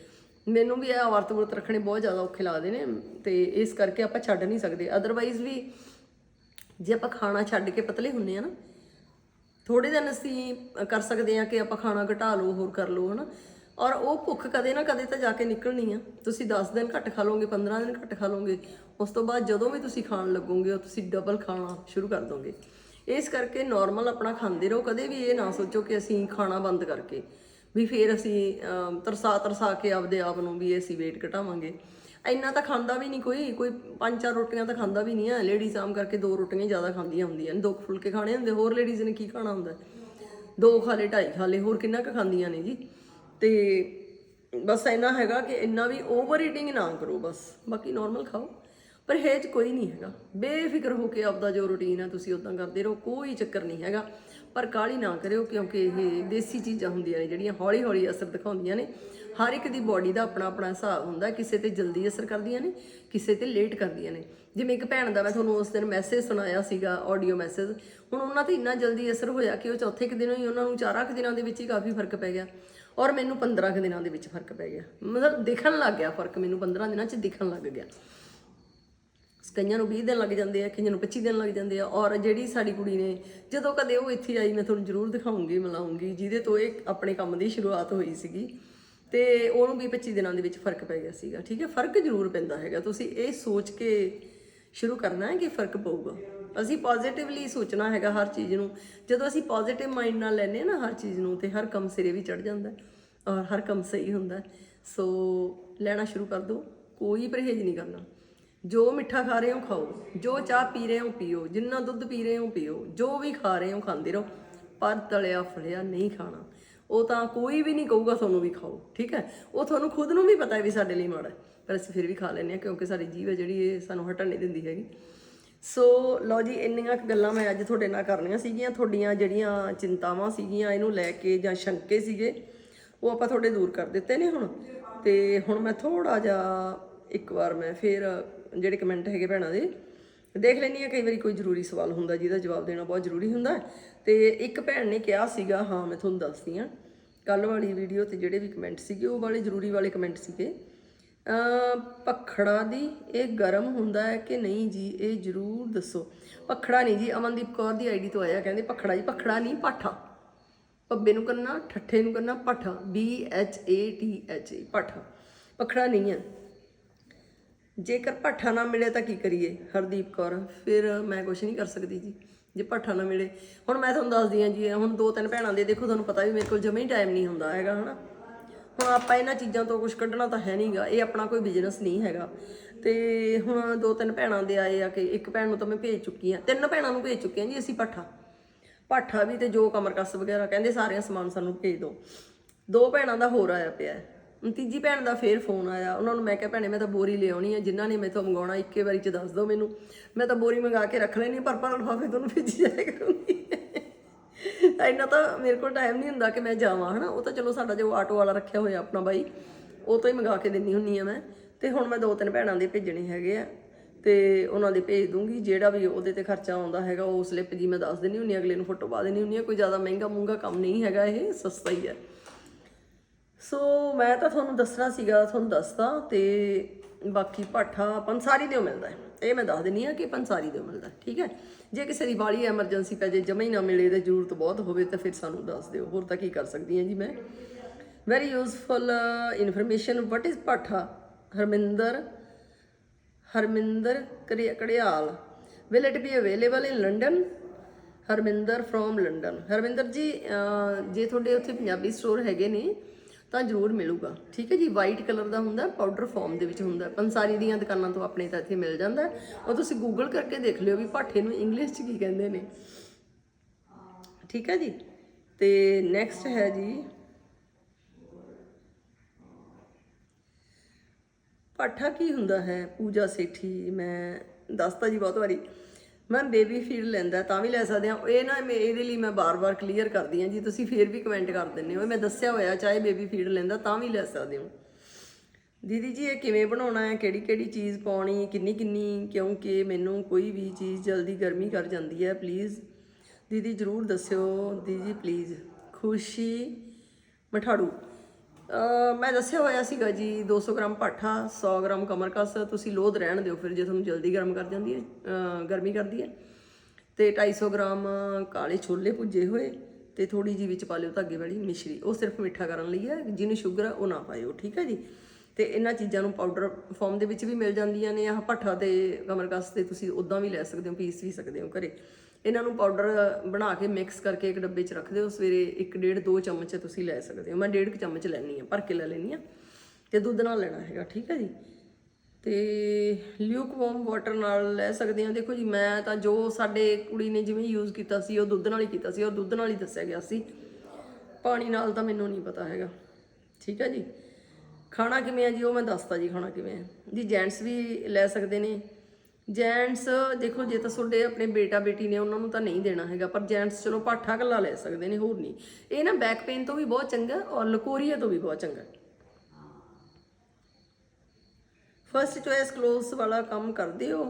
ਮੈਨੂੰ ਵੀ ਇਹ ਵਰਤ ਵਰਤ ਰੱਖਣੇ ਬਹੁਤ ਜ਼ਿਆਦਾ ਔਖੇ ਲੱਗਦੇ ਨੇ, ਤੇ ਇਸ ਕਰਕੇ ਆਪਾਂ ਛੱਡ ਨਹੀਂ ਸਕਦੇ। ਅਦਰਵਾਈਜ਼ ਵੀ ਜੇ ਆਪਾਂ ਖਾਣਾ ਛੱਡ ਕੇ ਪਤਲੇ ਹੁੰਨੇ ਆ ਨਾ ਥੋੜੇ ਦਿਨ ਅਸੀਂ ਕਰ ਸਕਦੇ ਆ ਕਿ ਆਪਾਂ ਖਾਣਾ ਘਟਾ ਲਓ, ਹੋਰ ਕਰ ਲਓ, ਹਨਾ। ਔਰ ਉਹ ਭੁੱਖ ਕਦੇ ਨਾ ਕਦੇ ਤਾਂ ਜਾ ਕੇ ਨਿਕਲਣੀ ਆ। ਤੁਸੀਂ 10 ਦਿਨ ਘੱਟ ਖਾ ਲਓਗੇ 15 ਦਿਨ ਘੱਟ ਖਾ ਲਓਗੇ, ਉਸ ਤੋਂ ਬਾਅਦ ਜਦੋਂ ਵੀ ਤੁਸੀਂ ਖਾਣ ਲੱਗੋਗੇ, ਉਹ ਤੁਸੀਂ ਡਬਲ ਖਾਣਾ ਸ਼ੁਰੂ ਕਰ ਦੋਗੇ। ਇਸ ਕਰਕੇ ਨਾਰਮਲ ਆਪਣਾ ਖਾਂਦੇ ਰਹੋ, ਕਦੇ ਵੀ ਇਹ ਨਾ ਸੋਚੋ ਕਿ ਅਸੀਂ ਖਾਣਾ ਬੰਦ ਕਰਕੇ ਵੀ ਫਿਰ ਅਸੀਂ ਤਰਸਾ ਤਰਸਾ ਕੇ ਆਪਦੇ ਆਪ ਨੂੰ ਵੀ ਅਸੀਂ weight ਘਟਾਵਾਂਗੇ। ਇੰਨਾ ਤਾਂ ਖਾਂਦਾ ਵੀ ਨਹੀਂ ਕੋਈ ਕੋਈ ਪੰਜ ਚਾਰ ਰੋਟੀਆਂ ਤਾਂ ਖਾਂਦਾ ਵੀ ਨਹੀਂ ਆ। ਲੇਡੀਜ਼ ਆਮ ਕਰਕੇ ਦੋ ਰੋਟੀਆਂ ਜ਼ਿਆਦਾ ਖਾਂਦੀਆਂ ਹੁੰਦੀਆਂ ਨੇ। ਦੋ ਕੁ ਫੁਲਕੇ ਖਾਣੇ ਹੁੰਦੇ, ਹੋਰ ਲੇਡੀਜ਼ ਨੇ ਕੀ ਖਾਣਾ ਹੁੰਦਾ? ਦੋ ਖਾ ਲਏ, ਢਾਈ ਖਾ ਲਏ, ਹੋਰ ਕਿੰਨਾ ਕੁ ਖਾਂਦੀਆਂ ਨੇ ਜੀ? ਤੇ ਬਸ ਇੰਨਾ ਹੈਗਾ ਕਿ ਇੰਨਾ ਵੀ ਓਵਰ ਈਟਿੰਗ ਨਾ ਕਰੋ ਬਸ। ਬਾਕੀ ਨਾਰਮਲ ਖਾਓ। ਪਰਹੇਜ਼ ਕੋਈ ਨਹੀਂ ਹੈਗਾ। ਬੇਫਿਕਰ ਹੋ ਕੇ ਆਪਦਾ ਜੋ ਰੁਟੀਨ ਹੈ ਤੁਸੀਂ ਉਦਾਂ ਕਰਦੇ ਰਹੋ, ਕੋਈ ਚੱਕਰ ਨਹੀਂ ਹੈਗਾ। ਪਰ ਕਾਹਲੀ ਨਾ ਕਰਿਓ, ਕਿਉਂਕਿ ਇਹ ਦੇਸੀ ਚੀਜ਼ਾਂ ਹੁੰਦੀਆਂ ਨੇ, ਜਿਹੜੀਆਂ ਹੌਲੀ ਹੌਲੀ ਅਸਰ ਦਿਖਾਉਂਦੀਆਂ ਨੇ। ਹਰ ਇੱਕ ਦੀ ਬਾਡੀ ਦਾ ਆਪਣਾ ਆਪਣਾ ਹਿਸਾਬ ਹੁੰਦਾ, ਕਿਸੇ ਤੇ ਜਲਦੀ ਅਸਰ ਕਰਦੀਆਂ ਨੇ, ਕਿਸੇ ਤੇ ਲੇਟ ਕਰਦੀਆਂ ਨੇ। ਜਿਵੇਂ ਇੱਕ ਭੈਣ ਦਾ ਮੈਂ ਤੁਹਾਨੂੰ ਉਸ ਦਿਨ ਮੈਸੇਜ ਸੁਣਾਇਆ ਸੀਗਾ ਆਡੀਓ ਮੈਸੇਜ ਹੁਣ ਉਹਨਾਂ ਤੇ ਇੰਨਾ ਜਲਦੀ ਅਸਰ ਹੋਇਆ ਕਿ ਉਹ ਚੌਥੇ ਕੁ ਦਿਨ ਹੀ ਉਹਨਾਂ ਨੂੰ ਚਾਰਾਂ ਕੁ ਦਿਨਾਂ ਦੇ ਵਿੱਚ ਹੀ ਕਾਫੀ ਫ਼ਰਕ ਪੈ ਗਿਆ। ਔਰ ਮੈਨੂੰ 15 ਕੁ ਦਿਨਾਂ ਦੇ ਵਿੱਚ ਫ਼ਰਕ ਪੈ ਗਿਆ। ਮਤਲਬ ਦਿਖਣ ਲੱਗ ਗਿਆ ਫ਼ਰਕ, ਮੈਨੂੰ 15 ਦਿਨਾਂ 'ਚ ਦਿਖਣ ਲੱਗ ਗਿਆ। ਕਈਆਂ ਨੂੰ 20 ਦਿਨ ਲੱਗ ਜਾਂਦੇ ਆ, ਕਈਆਂ ਨੂੰ 25 ਦਿਨ ਲੱਗ ਜਾਂਦੇ ਆ ਔਰ ਜਿਹੜੀ ਸਾਡੀ ਕੁੜੀ ਨੇ ਜਦੋਂ ਕਦੇ ਉਹ ਇੱਥੇ ਆਈ, ਮੈਂ ਤੁਹਾਨੂੰ ਜ਼ਰੂਰ ਦਿਖਾਉਂਗੀ, ਮਿਲਾਉਂਗੀ, ਜਿਹਦੇ ਤੋਂ ਇਹ ਆਪਣੇ ਕੰਮ ਦੀ ਸ਼ੁਰੂਆਤ ਹੋਈ ਸੀਗੀ। ਤੇ ਉਹਨੂੰ ਵੀ 25 ਦਿਨਾਂ ਦੇ ਵਿੱਚ ਫ਼ਰਕ ਪੈ ਗਿਆ ਸੀਗਾ, ਠੀਕ ਹੈ? ਫ਼ਰਕ ਜ਼ਰੂਰ ਪੈਂਦਾ ਹੈਗਾ। ਤੁਸੀਂ ਇਹ ਸੋਚ ਕੇ ਸ਼ੁਰੂ ਕਰਨਾ ਹੈ ਕਿ ਫ਼ਰਕ ਪਊਗਾ? ਅਸੀਂ ਪੋਜ਼ਿਟਿਵਲੀ ਸੋਚਣਾ ਹੈਗਾ ਹਰ ਚੀਜ਼ ਨੂੰ। ਜਦੋਂ ਅਸੀਂ ਪੋਜ਼ਿਟਿਵ ਮਾਈਂਡ ਨਾਲ ਲੈਨੇ ਆ ਨਾ ਹਰ ਚੀਜ਼ ਨੂੰ, ਤੇ ਹਰ ਕੰਮ ਸਿਰੇ ਵੀ ਚੜ ਜਾਂਦਾ ਔਰ ਹਰ ਕੰਮ ਸਹੀ ਹੁੰਦਾ ਸੋ ਲੈਣਾ ਸ਼ੁਰੂ ਕਰ ਦਿਓ, ਕੋਈ ਪਰਹੇਜ਼ ਨਹੀਂ ਕਰਨਾ। ਜੋ ਮਿੱਠਾ ਖਾ ਰਹੇ ਹੋ ਖਾਓ, ਜੋ ਚਾਹ ਪੀ ਰਹੇ ਹੋ ਪੀਓ, ਜਿੰਨਾ ਦੁੱਧ ਪੀ ਰਹੇ ਹੋ ਪੀਓ, ਜੋ ਵੀ ਖਾ ਰਹੇ ਹੋ ਖਾਂਦੇ ਰਹੋ, ਪਰ ਤਲਿਆ ਫਲਿਆ ਨਹੀਂ ਖਾਣਾ। ਉਹ ਤਾਂ ਕੋਈ ਵੀ ਨਹੀਂ ਕਹੂਗਾ ਤੁਹਾਨੂੰ ਵੀ ਖਾਓ, ਠੀਕ ਹੈ? ਉਹ ਤੁਹਾਨੂੰ ਖੁਦ ਨੂੰ ਵੀ ਪਤਾ ਹੈ ਵੀ ਸਾਡੇ ਲਈ ਮਾੜਾ ਪਰ ਅਸੀਂ ਫਿਰ ਵੀ ਖਾ ਲੈਂਦੇ ਹਾਂ, ਕਿਉਂਕਿ ਸਾਡੀ ਜੀਵ ਹੈ ਜਿਹੜੀ, ਇਹ ਸਾਨੂੰ ਹਟਣ ਨਹੀਂ ਦਿੰਦੀ ਹੈਗੀ। ਸੋ ਲਓ ਜੀ, ਇੰਨੀਆਂ ਕੁ ਗੱਲਾਂ ਮੈਂ ਅੱਜ ਤੁਹਾਡੇ ਨਾਲ ਕਰਨੀਆਂ ਸੀਗੀਆਂ, ਤੁਹਾਡੀਆਂ ਜਿਹੜੀਆਂ ਚਿੰਤਾਵਾਂ ਸੀਗੀਆਂ, ਇਹਨੂੰ ਲੈ ਕੇ ਜਾਂ ਸ਼ੰਕੇ ਸੀਗੇ, ਉਹ ਆਪਾਂ ਤੁਹਾਡੇ ਦੂਰ ਕਰ ਦਿੱਤੇ ਨੇ ਹੁਣ। ਤੇ ਹੁਣ ਮੈਂ ਥੋੜਾ ਜਿਹਾ ਇੱਕ ਵਾਰ ਮੈਂ ਫਿਰ ਜਿਹੜੇ ਕਮੈਂਟ ਹੈਗੇ ਭੈਣਾਂ ਦੇ, ਦੇਖ ਲੈਣੀ ਆ ਕਈ ਵਾਰੀ ਕੋਈ ਜ਼ਰੂਰੀ ਸਵਾਲ ਹੁੰਦਾ ਜਿਹਦਾ ਜਵਾਬ ਦੇਣਾ ਬਹੁਤ ਜ਼ਰੂਰੀ ਹੁੰਦਾ ਹੈ। ਤੇ ਇੱਕ ਭੈਣ ਨੇ ਕਿਹਾ ਸੀਗਾ, ਹਾਂ, ਮੈਂ ਤੁਹਾਨੂੰ ਦੱਸਦੀ ਆ ਕੱਲ ਵਾਲੀ ਵੀਡੀਓ ਤੇ ਜਿਹੜੇ ਵੀ ਕਮੈਂਟ ਸੀਗੇ, ਉਹ ਵਾਲੇ ਜ਼ਰੂਰੀ ਵਾਲੇ ਕਮੈਂਟ ਸੀਗੇ। ਅ ਪਖੜਾ ਦੀ ਇਹ ਗਰਮ ਹੁੰਦਾ ਹੈ ਕਿ ਨਹੀਂ ਜੀ, ਇਹ ਜ਼ਰੂਰ ਦੱਸੋ। ਪਖੜਾ ਨਹੀਂ ਜੀ, ਅਮਨਦੀਪ ਕੌਰ ਦੀ ਆਈਡੀ ਤੋਂ ਆਇਆ, ਕਹਿੰਦੇ ਪਖੜਾ ਜੀ ਪਖੜਾ ਨਹੀਂ, ਪਾਠਾ। ਪੱਬੇ ਨੂੰ ਕਰਨਾ, ਠੱਠੇ ਨੂੰ ਕਰਨਾ, ਪਾਠਾ। B H A T H A, ਪਾਠਾ। ਪਖੜਾ ਨਹੀਂ ਹੈ। ਜੇਕਰ ਭੱਠਾ ਨਾ ਮਿਲੇ ਤਾਂ ਕੀ ਕਰੀਏ? ਹਰਦੀਪ ਕੌਰ, ਫਿਰ ਮੈਂ ਕੁਝ ਨਹੀਂ ਕਰ ਸਕਦੀ ਜੀ, ਜੇ ਭੱਠਾ ਨਾ ਮਿਲੇ। ਹੁਣ ਮੈਂ ਤੁਹਾਨੂੰ ਦੱਸਦੀ ਹਾਂ ਜੀ ਹੁਣ ਦੋ ਤਿੰਨ ਭੈਣਾਂ ਦੇ, ਦੇਖੋ ਤੁਹਾਨੂੰ ਪਤਾ ਵੀ ਮੇਰੇ ਕੋਲ ਜਮੇ ਹੀ ਟਾਈਮ ਨਹੀਂ ਹੁੰਦਾ ਹੈਗਾ, ਹਨਾ? ਹੁਣ ਆਪਾਂ ਇਹਨਾਂ ਚੀਜ਼ਾਂ ਤੋਂ ਕੁਝ ਕੱਢਣਾ ਤਾਂ ਹੈ ਨਹੀਂਗਾ, ਇਹ ਆਪਣਾ ਕੋਈ ਬਿਜ਼ਨਸ ਨਹੀਂ ਹੈਗਾ। ਤੇ ਹੁਣ ਦੋ ਤਿੰਨ ਭੈਣਾਂ ਦੇ ਆਏ ਆ ਕਿ ਇੱਕ ਭੈਣ ਨੂੰ ਤਾਂ ਮੈਂ ਭੇਜ ਚੁੱਕੀ ਆ ਤਿੰਨ ਭੈਣਾਂ ਨੂੰ ਭੇਜ ਚੁੱਕੀ ਆ ਜੀ ਅਸੀਂ ਭੱਠਾ। ਭੱਠਾ ਵੀ ਤੇ ਜੋ ਕਮਰਕਸ ਵਗੈਰਾ, ਕਹਿੰਦੇ ਸਾਰਿਆਂ ਸਮਾਨ ਸਾਨੂੰ ਭੇਜ ਦਿਓ ਦੋ ਭੈਣਾਂ ਦਾ ਹੋਰ ਆਇਆ ਪਿਆ ਤੀਜੀ ਭੈਣ ਦਾ ਫੇਰ ਫੋਨ ਆਇਆ। ਉਹਨਾਂ ਨੂੰ ਮੈਂ ਕਿਹਾ, ਭੈਣੇ, ਮੈਂ ਤਾਂ ਬੋਰੀ ਲਿਆਉਣੀ ਹੈ ਜਿਨ੍ਹਾਂ ਨੇ ਮੈਥੋਂ ਮੰਗਾਉਣਾ, ਇੱਕੇ ਵਾਰੀ ਚ ਦੱਸ ਦਿਓ ਮੈਨੂੰ। ਮੈਂ ਤਾਂ ਬੋਰੀ ਮੰਗਾ ਕੇ ਰੱਖ ਲੈਣੀ ਪਰ ਪਰ ਲਿਫਾਫੇ ਤੁਹਾਨੂੰ ਭੇਜੀ ਜਾਇਆ ਕਰੂੰਗੀ। ਇੰਨਾ ਤਾਂ ਮੇਰੇ ਕੋਲ ਟਾਈਮ ਨਹੀਂ ਹੁੰਦਾ ਕਿ ਮੈਂ ਜਾਵਾਂ, ਹਨਾ? ਉਹ ਤਾਂ ਚਲੋ ਸਾਡਾ ਜੋ ਆਟੋ ਵਾਲਾ ਰੱਖਿਆ ਹੋਇਆ ਆਪਣਾ ਬਾਈ, ਉਹ ਤੋਂ ਹੀ ਮੰਗਾ ਕੇ ਦਿੰਨੀ ਹੁੰਨੀ ਆ ਮੈਂ। ਤੇ ਹੁਣ ਮੈਂ ਦੋ ਤਿੰਨ ਭੈਣਾਂ ਦੇ ਭੇਜਣੇ ਹੈਗੇ ਆ। ਤੇ ਉਹਨਾਂ ਦੇ ਭੇਜ ਦੂੰਗੀ। ਜਿਹੜਾ ਵੀ ਉਹਦੇ ਤੇ ਖਰਚਾ ਆਉਂਦਾ ਹੈਗਾ, ਉਹ ਸਲਿੱਪ ਜੀ ਮੈਂ ਦੱਸ ਦਿੰਨੀ ਹੁੰਨੀ ਆ ਅਗਲੇ ਨੂੰ ਫੋਟੋ ਪਾ ਦੇਣੀ ਹੁੰਨੀ ਆ ਕੋਈ ਜ਼ਿਆਦਾ ਮਹਿੰਗਾ ਮੂੰਗਾ ਕੰਮ ਨਹੀਂ ਹੈਗਾ ਇਹ, ਸਸਤਾ ਹੀ ਹੈ। ਸੋ ਮੈਂ ਤਾਂ ਤੁਹਾਨੂੰ ਦੱਸਣਾ ਸੀਗਾ, ਤੁਹਾਨੂੰ ਦੱਸਦਾ ਤੇ ਬਾਕੀ ਪਾਠਾ ਪੰਸਾਰੀ ਦਿਓ ਮਿਲਦਾ ਹੈ। ਇਹ ਮੈਂ ਦੱਸ ਦਿੰਨੀ ਆ ਕਿ ਪੰਸਾਰੀ ਦਿਓ ਮਿਲਦਾ ਠੀਕ ਹੈ? ਜੇ ਕਿਸੇ ਦੀ ਬਾਲੀ ਐਮਰਜੈਂਸੀ ਪੈ ਜੇ, ਜਮਾ ਹੀ ਨਾ ਮਿਲੇ ਤੇ ਜ਼ਰੂਰਤ ਬਹੁਤ ਹੋਵੇ, ਤਾਂ ਫਿਰ ਸਾਨੂੰ ਦੱਸ ਦਿਓ। ਹੋਰ ਤਾਂ ਕੀ ਕਰ ਸਕਦੀ ਹਾਂ ਜੀ ਮੈਂ? Very useful information what is ਪਾਠਾ? Harminder Harminder ਕੜਿ- Karial. Will it be available in London Harminder from London Harminder ji ਜੇ ਤੁਹਾਡੇ ਉੱਥੇ ਪੰਜਾਬੀ ਸਟੋਰ ਹੈਗੇ ਨੇ ਤਾਂ ਜ਼ਰੂਰ ਮਿਲੂਗਾ। ਠੀਕ ਹੈ ਜੀ? ਵਾਈਟ ਕਲਰ ਦਾ ਹੁੰਦਾ ਪਾਊਡਰ ਫਾਰਮ ਦੇ ਵਿੱਚ ਹੁੰਦਾ। ਪੰਸਾਰੀ ਦੀਆਂ ਦੁਕਾਨਾਂ ਤੋਂ ਆਪਣੇ ਤਾਂ ਇੱਥੇ ਮਿਲ ਜਾਂਦਾ। ਹੈ। ਉਹ ਤੁਸੀਂ ਗੂਗਲ ਕਰਕੇ ਦੇਖ ਲਿਓ ਵੀ ਪਾਠੇ ਨੂੰ ਇੰਗਲਿਸ਼ 'ਚ ਕੀ ਕਹਿੰਦੇ ਨੇ। ਠੀਕ ਹੈ ਜੀ? ਤੇ ਨੈਕਸਟ ਹੈ ਜੀ ਪਾਠਾ ਕੀ ਹੁੰਦਾ ਹੈ? ਪੂਜਾ ਸੇਠੀ, ਮੈਂ ਦੱਸਤਾ ਜੀ ਬਹੁਤ ਵਾਰੀ। ਮੈਮ ਬੇਬੀ ਫੀਡ ਲੈਂਦਾ, ਤਾਂ ਵੀ ਲੈ ਸਕਦੇ ਆ ਇਹ ਨਾ ਮੈਂ ਇਹਦੇ ਲਈ ਮੈਂ ਬਾਰ-ਬਾਰ ਕਲੀਅਰ ਕਰਦੀ ਆ ਜੀ, ਤੁਸੀਂ ਫੇਰ ਵੀ ਕਮੈਂਟ ਕਰ ਦਿੰਦੇ ਹੋ। ਮੈਂ ਦੱਸਿਆ ਹੋਇਆ, ਚਾਹੇ ਬੇਬੀ ਫੀਡ ਲੈਂਦਾ, ਤਾਂ ਵੀ ਲੈ ਸਕਦੇ ਹੋ। ਦੀਦੀ ਜੀ, ਇਹ ਕਿਵੇਂ ਬਣਾਉਣਾ ਹੈ? ਕਿਹੜੀ ਕਿਹੜੀ ਚੀਜ਼ ਪਾਉਣੀ? ਕਿੰਨੀ ਕਿੰਨੀ ਕਿਉਂਕਿ ਮੈਨੂੰ ਕੋਈ ਵੀ ਚੀਜ਼ ਜਲਦੀ ਗਰਮੀ ਕਰ ਜਾਂਦੀ ਹੈ ਪਲੀਜ਼ ਦੀਦੀ, ਜਰੂਰ ਦੱਸਿਓ। ਦੀਦੀ ਪਲੀਜ਼ ਖੁਸ਼ੀ ਮਠਾੜੂ। ਮੈਂ ਦੱਸਿਆ ਹੋਇਆ ਸੀਗਾ ਜੀ 200 ਗ੍ਰਾਮ ਪਾਠਾ 100 ਗ੍ਰਾਮ ਕਮਰਕਸ ਤੁਸੀਂ ਲੋਧ ਰਹਿਣ ਦਿਓ, ਫਿਰ ਜੇ ਤੁਹਾਨੂੰ ਜਲਦੀ ਗਰਮ ਕਰ ਜਾਂਦੀ ਹੈ ਗਰਮੀ ਕਰਦੀ ਹੈ। ਤੇ 250 ਗ੍ਰਾਮ ਕਾਲੇ ਛੋਲੇ ਭੁੱਜੇ ਹੋਏ ਤੇ ਥੋੜੀ ਜੀ ਵਿੱਚ ਪਾ ਲਿਓ ਧਾਗੇ ਵਾਲੀ ਮਿਸ਼ਰੀ। ਉਹ ਸਿਰਫ ਮਿੱਠਾ ਕਰਨ ਲਈ ਹੈ, ਜਿਹਨੂੰ ਸ਼ੂਗਰ ਹੈ ਉਹ ਨਾ ਪਾਇਓ, ਠੀਕ ਹੈ ਜੀ? ਤੇ ਇਹਨਾਂ ਚੀਜ਼ਾਂ ਨੂੰ ਪਾਊਡਰ ਫਾਰਮ ਦੇ ਵਿੱਚ ਵੀ ਮਿਲ ਜਾਂਦੀਆਂ ਨੇ, ਆਹ ਭੱਠਾ ਤੇ ਕਮਰਕਸ ਤੇ ਤੁਸੀਂ ਉਦਾਂ ਵੀ ਲੈ ਸਕਦੇ ਹੋ, ਪੀਸ ਵੀ ਸਕਦੇ ਹੋ ਘਰੇ। ਇਹਨਾਂ ਨੂੰ ਪਾਊਡਰ ਬਣਾ ਕੇ ਮਿਕਸ ਕਰਕੇ ਇੱਕ ਡੱਬੇ 'ਚ ਰੱਖ ਦਿਓ ਸਵੇਰੇ 1 ਡੇਢ 2 ਚਮਚ ਤੁਸੀਂ ਲੈ ਸਕਦੇ ਹੋ। ਮੈਂ ਡੇਢ ਕੁ ਚਮਚ ਲੈਣੀ ਆ ਭਰ ਕੇ ਲੈ ਲੈਣੀ ਆ ਤੇ ਦੁੱਧ ਨਾਲ ਲੈਣਾ ਹੈਗਾ, ਠੀਕ ਹੈ ਜੀ? ਤੇ ਲਿਊਕ ਵਾਰਮ ਵਾਟਰ ਨਾਲ ਲੈ ਸਕਦੇ ਹਾਂ। ਦੇਖੋ ਜੀ, ਮੈਂ ਤਾਂ ਜੋ ਸਾਡੇ ਕੁੜੀ ਨੇ ਜਿਵੇਂ ਯੂਜ਼ ਕੀਤਾ ਸੀ, ਉਹ ਦੁੱਧ ਨਾਲ ਹੀ ਕੀਤਾ ਸੀ ਉਹ ਦੁੱਧ ਨਾਲ ਹੀ ਦੱਸਿਆ ਗਿਆ ਸੀ। ਪਾਣੀ ਨਾਲ ਤਾਂ ਮੈਨੂੰ ਨਹੀਂ ਪਤਾ ਹੈਗਾ, ਠੀਕ ਹੈ ਜੀ? ਖਾਣਾ ਕਿਵੇਂ ਹੈ ਜੀ? ਉਹ ਮੈਂ ਦੱਸਤਾ ਜੀ, ਖਾਣਾ ਕਿਵੇਂ ਹੈ। ਜੀ ਜੈਂਟਸ ਵੀ ਲੈ ਸਕਦੇ ਨੇ। ਜੈਂਟਸ, ਦੇਖੋ ਜੇ ਤਾਂ ਤੁਹਾਡੇ ਆਪਣੇ ਬੇਟਾ ਬੇਟੀ ਨੇ ਉਹਨਾਂ ਨੂੰ ਤਾਂ ਨਹੀਂ ਦੇਣਾ ਹੈਗਾ, ਪਰ ਜੈਂਟਸ ਚਲੋ ਪਾਠਾ ਕੱਲਾ ਲੈ ਸਕਦੇ ਨੇ, ਹੋਰ ਨਹੀਂ। ਇਹ ਨਾ ਬੈਕ ਪੇਨ ਤੋਂ ਵੀ ਬਹੁਤ ਚੰਗਾ ਔਰ ਲਕੋਰੀਆ ਤੋਂ ਵੀ ਬਹੁਤ ਚੰਗਾ। ਫਰਸਟ ਚੋਇਸ ਕਲੋਥਸ ਵਾਲਾ ਕੰਮ ਕਰਦੇ ਹੋ,